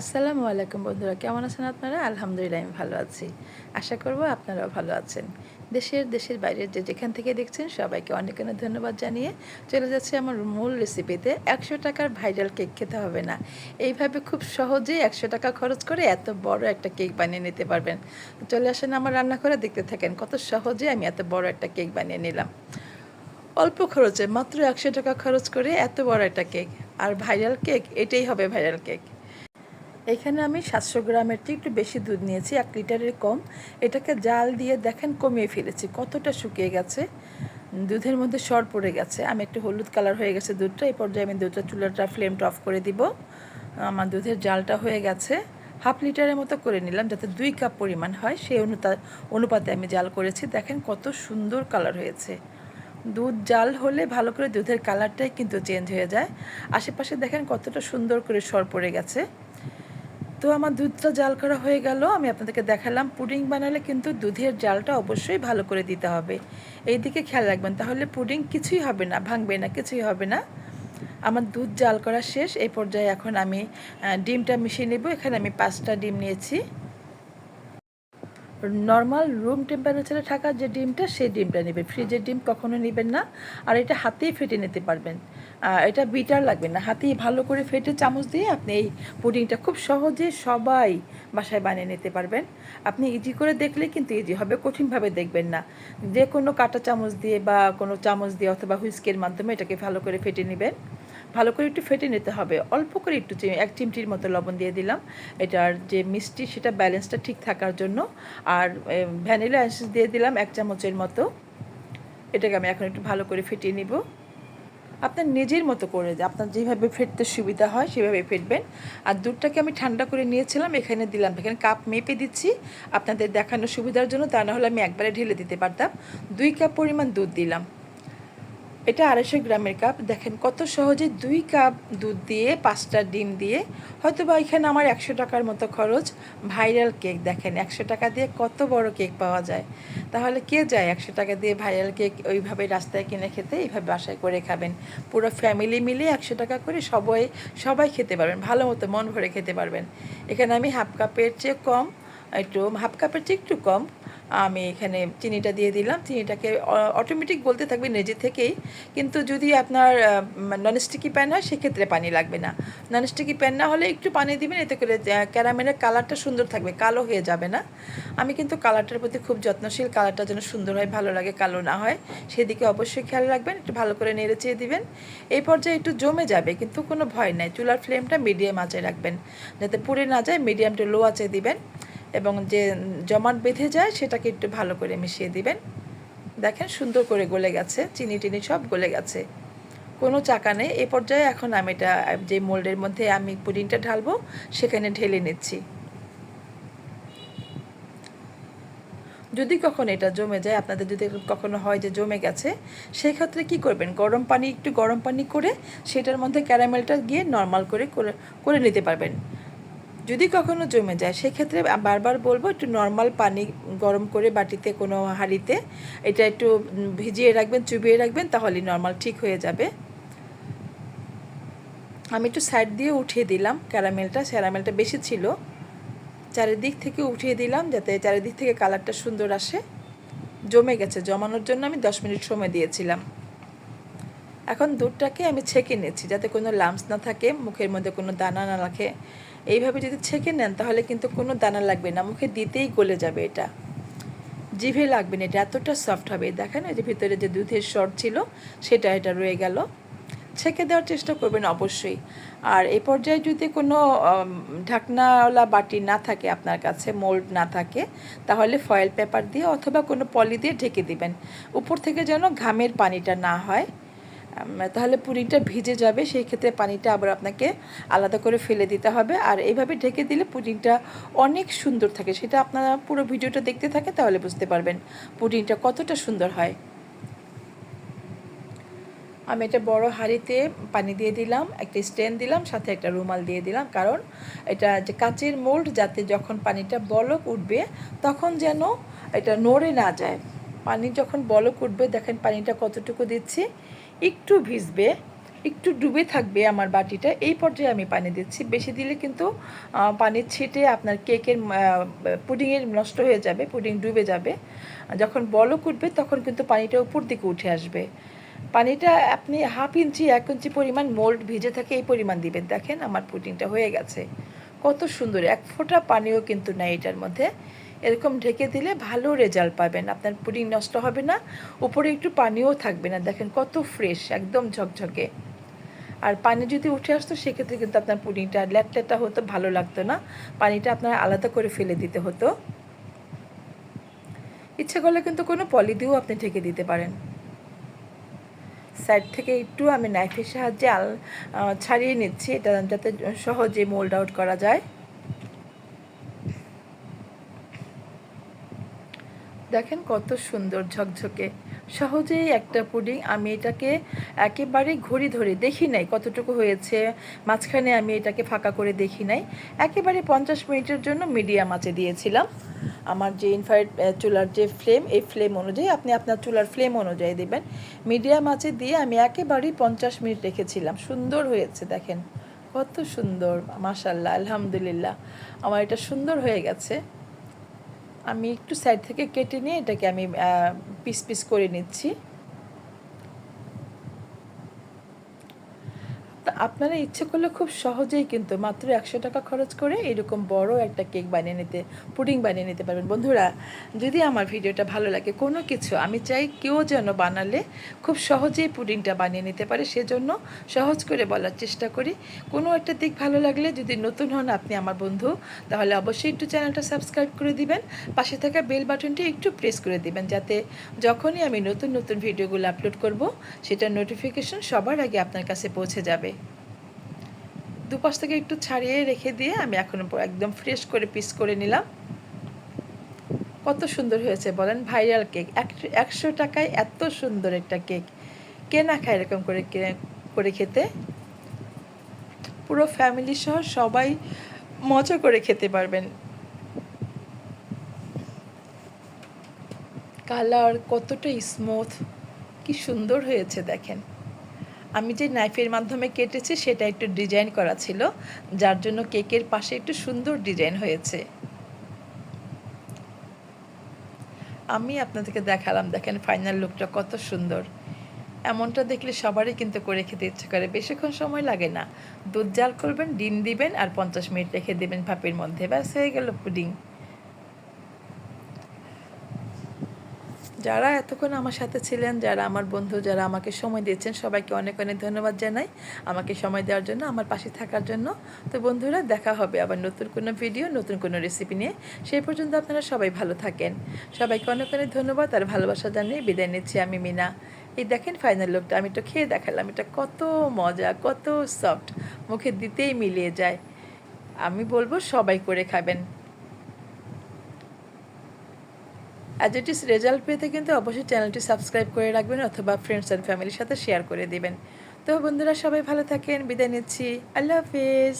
আসসালামু আলাইকুম বন্ধুরা, কেমন আছেন আপনারা? আলহামদুলিল্লাহ, আমি ভালো আছি। আশা করব আপনারাও ভালো আছেন। দেশের দেশের বাইরের যে যেখান থেকে দেখছেন, সবাইকে অনেক অনেক ধন্যবাদ জানিয়ে চলে যাচ্ছে আমার মূল রেসিপিতে একশো টাকার ভাইরাল কেক খেতে হবে না। এইভাবে খুব সহজেই একশো টাকা খরচ করে এত বড় একটা কেক বানিয়ে নিতে পারবেন। চলে আসেন আমার রান্না করে দেখতে থাকেন কত সহজে আমি এত বড় একটা কেক বানিয়ে নিলাম। অল্প খরচে মাত্র একশো টাকা খরচ করে এত বড় একটা কেক আর ভাইরাল কেক এটাই হবে ভাইরাল কেক এখানে আমি সাতশো গ্রামের চেয়ে একটু বেশি দুধ নিয়েছি, এক লিটারের কম। এটাকে জাল দিয়ে দেখেন কমিয়ে ফেলেছি, কতটা শুকিয়ে গেছে। দুধের মধ্যে সর পড়ে গেছে। আমি একটু হলুদ কালার হয়ে গেছে দুধটা এই পর্যায়ে আমি দুধটা চুলাটা ফ্লেমটা অফ করে দিব। আমার দুধের জালটা হয়ে গেছে। হাফ লিটারের মতো করে নিলাম যাতে দুই কাপ পরিমাণ হয়। সেই অনুতা, অনুপাতে আমি জাল করেছি। দেখেন কত সুন্দর কালার হয়েছে। দুধ জাল হলে ভালো করে দুধের কালারটাই কিন্তু চেঞ্জ হয়ে যায়। আশেপাশে দেখেন কতটা সুন্দর করে সর পড়ে গেছে। তো আমার দুধটা জাল করা হয়ে গেল, আমি আপনাদেরকে দেখালাম। পুডিং বানালে কিন্তু দুধের জালটা অবশ্যই ভালো করে দিতে হবে। এই দিকে খেয়াল রাখবেন, তাহলে পুডিং কিছুই হবে না, ভাঙবে না, কিছুই হবে না। আমার দুধ জাল করা শেষ, এই পর্যায়ে এখন আমি ডিমটা মিশিয়ে নেব। এখানে আমি পাঁচটা ডিম নিয়েছি। নর্মাল রুম টেম্পারেচারে থাকা যে ডিমটা, সেই ডিমটা নেবেন ফ্রিজের ডিম কখনো নেবেন না, আর এটা হাতেই ফেটে নিতে পারবেন। এটা বিটার লাগবে না। হাতেই ভালো করে ফেটে চামচ দিয়ে আপনি এই পুডিংটা খুব সহজে সবাই বাসায় বানিয়ে নিতে পারবেন। আপনি ইজি করে দেখলে কিন্তু ইজি হবে, কঠিনভাবে দেখবেন না। যে কোনো কাটা চামচ দিয়ে বা কোনো চামচ দিয়ে অথবা হুইস্কের মাধ্যমে এটাকে ভালো করে ফেটে নেবেন। ভালো করে একটু ফেটে নিতে হবে। অল্প করে একটু এক চিমটির মতো লবণ দিয়ে দিলাম। এটার যে মিষ্টি সেটা ব্যালেন্সটা ঠিক থাকার জন্য। আর ভ্যানিলা এসেন্স দিয়ে দিলাম এক চামচের মতো। এটাকে আমি এখন একটু ভালো করে ফেটিয়ে নিব। আপনার নিজের মতো করে আপনার যেভাবে ফেটতে সুবিধা হয়, সেভাবে ফেটবেন। আর দুধটাকে আমি ঠান্ডা করে নিয়েছিলাম, এখানে দিলাম। এখানে কাপ মেপে দিচ্ছি। আপনাদের দেখানোর সুবিধার জন্য, তা না হলে আমি একবারে ঢেলে দিতে পারতাম। দুই কাপ পরিমাণ দুধ দিলাম। এটা আড়াইশো গ্রামের কাপ। দেখেন কত সহজে দুই কাপ দুধ দিয়ে, পাঁচটা ডিম দিয়ে হয়তো বা এখানে আমার একশো টাকার মতো খরচ, ভাইরাল কেক। দেখেন একশো টাকা দিয়ে কত বড় কেক পাওয়া যায়। তাহলে কে যায় একশো টাকা দিয়ে ভাইরাল কেক ওইভাবে রাস্তায় কিনে খেতে, এইভাবে বাসায় করে খাবেন? পুরো ফ্যামিলি মিলে একশো টাকা করে সবাই সবাই খেতে পারবেন, ভালো মতো মন ভরে খেতে পারবেন। এখানে আমি হাফ কাপের চেয়ে কম, একটু হাফ কাপের চেয়ে একটু কম আমি এখানে চিনিটা দিয়ে দিলাম। চিনিটাকে অটোমেটিক বলতে থাকবে নিজে থেকেই। কিন্তু যদি আপনার ননস্টিকি প্যান হয়, সেক্ষেত্রে পানি লাগবে না। ননস্টিকি প্যান না হলে একটু পানি দিবেন, এতে করে ক্যারামেলের কালারটা সুন্দর থাকবে, কালো হয়ে যাবে না। আমি কিন্তু কালারটার প্রতি খুব যত্নশীল কালারটা যেন সুন্দর হয়, ভালো লাগে, কালো না হয়, সেদিকে অবশ্যই খেয়াল রাখবেন, একটু ভালো করে নেড়ে চেয়ে দিবেন। এই পর্যায়ে একটু জমে যাবে, কিন্তু কোনো ভয় নাই। চুলার ফ্লেমটা মিডিয়াম আঁচে রাখবেন, যাতে পুড়ে না যায় মিডিয়ামটা লো আঁচে দিবেন। এবং যে জমাট বেঁধে যায়, সেটাকে একটু ভালো করে মিশিয়ে দিবেন। দেখেন সুন্দর করে গলে গেছে, চিনি টিনি সব গলে গেছে। কোনো চাকা নেই। এ পর্যায়ে এখন আমি এটা, যে মোল্ডের মধ্যে আমি পুডিংটা ঢালবো, সেখানে ঢেলে নিচ্ছি। যদি কখনো এটা জমে যায়, আপনাদের যদি কখনো হয় যে জমে গেছে সেই ক্ষেত্রে কী করবেন? গরম পানি, একটু গরম পানি করে, সেটার মধ্যে ক্যারামেলটা গিয়ে নর্মাল করে করে নিতে পারবেন। যদি কখনো জমে যায়, সেক্ষেত্রে বারবার বলব একটু নর্মাল পানি গরম করে বাটিতে কোনো হাঁড়িতে এটা একটু ভিজিয়ে রাখবেন, চুবিয়ে রাখবেন, তাহলেই নর্মাল ঠিক হয়ে যাবে। আমি একটু সাইড দিয়ে উঠিয়ে দিলাম ক্যারামেলটা ক্যারামেলটা বেশি ছিল। চারিদিক থেকে উঠিয়ে দিলাম যাতে চারিদিক থেকে কালারটা সুন্দর আসে। জমে গেছে, জমানোর জন্য আমি দশ মিনিট সময় দিয়েছিলাম। এখন দুধটাকে আমি ছেঁকে নিচ্ছি যাতে কোনো লামস না থাকে, মুখের মধ্যে কোনো দানা না রাখে। এইভাবে যদি ছেঁকে নেন, তাহলে কিন্তু কোনো দানা লাগবে না, মুখে দিতেই গলে যাবে এটা। জিভে লাগবে না, এটা এতটা সফট হবে। দেখেন এই যে ভিতরে যে দুধের শর্ট ছিল, সেটা এটা রয়ে গেল। ছেঁকে দেওয়ার চেষ্টা করবেন অবশ্যই। আর এই পর্যায়ে যদি কোনো ঢাকনাওয়ালা বাটি না থাকে আপনার কাছে, মোল্ড না থাকে, তাহলে ফয়েল পেপার দিয়ে অথবা কোনো পলি দিয়ে ঢেকে দিবেন। উপর থেকে যেন ঘামের পানিটা না হয়। তাহলে পুডিংটা ভিজে যাবে, সেই ক্ষেত্রে পানিটা আবার আপনাকে আলাদা করে ফেলে দিতে হবে। আর এইভাবে ঢেকে দিলে পুডিংটা অনেক সুন্দর থাকে। সেটা আপনারা পুরো ভিডিওটা দেখতে থাকে তাহলে বুঝতে পারবেন পুডিংটা কতটা সুন্দর হয়। আমি এটা বড় হাঁড়িতে পানি দিয়ে দিলাম, একটা স্ট্যান্ড দিলাম, সাথে একটা রুমাল দিয়ে দিলাম। কারণ এটা যে কাচের মোল্ড যাতে যখন পানিটা বলক উঠবে, তখন যেন এটা নড়ে না যায়। পানি যখন বলক উঠবে, দেখেন পানিটা কতটুকু দিচ্ছি। একটু ভিজবে, একটু ডুবে থাকবে আমার বাটিটা। এই পর্যায়ে আমি পানি দিচ্ছি। বেশি দিলে কিন্তু পানির ছিটে আপনার কেকের পুডিংয়ের নষ্ট হয়ে যাবে, পুডিং ডুবে যাবে। যখন বলক উঠবে, তখন কিন্তু পানিটা উপর দিকে উঠে আসবে। পানিটা আপনি হাফ ইঞ্চি, এক ইঞ্চি পরিমাণ মোল্ড ভিজে থাকে, এই পরিমাণ দিবেন। দেখেন আমার পুডিংটা হয়ে গেছে। কত সুন্দর, এক ফোঁটা পানিও কিন্তু নাই এটার মধ্যে। এরকম ঢেকে দিলে ভালো রেজাল্ট পাবেন। আপনার পুডিং নষ্ট হবে না, উপরে একটু পানিও থাকবে না। দেখেন কত ফ্রেশ একদম ঝকঝকে। আর পানি যদি উঠে আসতো, সেক্ষেত্রে কিন্তু আপনার পুডিংটা ল্যাটলেটটা হতো, ভালো লাগতো না। পানিটা আপনার আলাদা করে ফেলে দিতে হতো। ইচ্ছে করলে কিন্তু কোনো পলি দিয়েও আপনি ঢেকে দিতে পারেন। সাইড থেকে একটু আমি নাইফের সাহায্যে আল ছাড়িয়ে নিচ্ছি। এটা যাতে সহজে মোল্ড আউট করা যায়। দেখেন কত সুন্দর ঝকঝকে। সহজেই একটা পুডিং আমি এটাকে একেবারে ঘড়ি ধরে দেখি নাই কতটুকু হয়েছে, মাঝখানে আমি এটাকে ফাঁকা করে দেখি নাই। একেবারে পঞ্চাশ মিনিটের জন্য মিডিয়াম আঁচে দিয়েছিলাম। আমার যে ইনফ্রারেড চুলার যে ফ্লেম এই ফ্লেম অনুযায়ী আপনি আপনার চুলার ফ্লেম অনুযায়ী দেবেন। মিডিয়াম আঁচে দিয়ে আমি একেবারেই পঞ্চাশ মিনিট রেখেছিলাম। সুন্দর হয়েছে, দেখেন। কত সুন্দর মাশাল্লাহ আলহামদুলিল্লাহ। আমার এটা সুন্দর হয়ে গেছে। আমি একটু সাইড থেকে কেটে নিয়ে এটাকে আমি পিস পিস করে নিচ্ছি। তা আপনারা ইচ্ছে করলে খুব সহজেই কিন্তু মাত্র একশো টাকা খরচ করে এরকম বড় একটা কেক বানিয়ে নিতে, পুডিং বানিয়ে নিতে পারবেন। বন্ধুরা, যদি আমার ভিডিওটা ভালো লাগে, কোনো কিছু, আমি চাই কেউ যেন বানালে খুব সহজেই পুডিংটা বানিয়ে নিতে পারে, সেজন্য সহজ করে বলার চেষ্টা করি। কোনো একটা দিক ভালো লাগলে যদি নতুন হন আপনি আমার বন্ধু, তাহলে অবশ্যই একটু চ্যানেলটা সাবস্ক্রাইব করে দিবেন, পাশে থাকা বেল বাটনটি একটু প্রেস করে দিবেন, যাতে যখনই আমি নতুন নতুন ভিডিওগুলো আপলোড করব, সেটার নোটিফিকেশন সবার আগে আপনার কাছে পৌঁছে যাবে। দুপাশ থেকে একটু ছাড়িয়ে রেখে দিয়ে আমি এখন একদম ফ্রেশ করে পিস করে নিলাম। কত সুন্দর হয়েছে, বলেন ভাইরাল কেক একশো টাকায় এত সুন্দর একটা কেক কে না খায় এরকম করে করে খেতে? পুরো ফ্যামিলি সহ সবাই মজা করে খেতে পারবেন। কালার কতটা স্মুথ কি সুন্দর হয়েছে দেখেন। আমি যে নাইফের মাধ্যমে কেটেছি, সেটা একটু ডিজাইন করা ছিল। যার জন্য কেকের পাশে একটু সুন্দর ডিজাইন হয়েছে। আমি আপনাদেরকে দেখালাম, দেখেন ফাইনাল লুকটা কত সুন্দর। এমনটা দেখলে সবারই কিন্তু করে খেতে ইচ্ছে করে। বেশিক্ষণ সময় লাগে না। দুধ জাল করবেন, ডিম দিবেন আর পঞ্চাশ মিনিট রেখে দেবেন ভাপের মধ্যে। ব্যাস, হয়ে গেল পুডিং। যারা এতক্ষণ আমার সাথে ছিলেন, যারা আমার বন্ধু, যারা আমাকে সময় দিয়েছেন, সবাইকে অনেক অনেক ধন্যবাদ জানাই আমাকে সময় দেওয়ার জন্য, আমার পাশে থাকার জন্য। তো বন্ধুরা, দেখা হবে আবার নতুন কোনো ভিডিও নতুন কোনো রেসিপি নিয়ে। সেই পর্যন্ত আপনারা সবাই ভালো থাকেন। সবাইকে অনেক অনেক ধন্যবাদ আর ভালোবাসা জানিয়ে বিদায় নিচ্ছি আমি মিনা। এই দেখেন ফাইনাল লুকটা আমি একটু খেয়ে দেখালাম, এটা কত মজা, কত সফট মুখে দিতেই মিলিয়ে যায়। আমি বলব সবাই করে খাবেন। অ্যাজ ইট রেজাল্ট পেতে কিন্তু অবশ্যই চ্যানেলটি সাবস্ক্রাইব করে রাখবেন অথবা ফ্রেন্ডস অ্যান্ড ফ্যামিলির সাথে শেয়ার করে দেবেন। তো বন্ধুরা, সবাই ভালো থাকেন, বিদায় নিচ্ছি। আল্লাহ হাফিজ।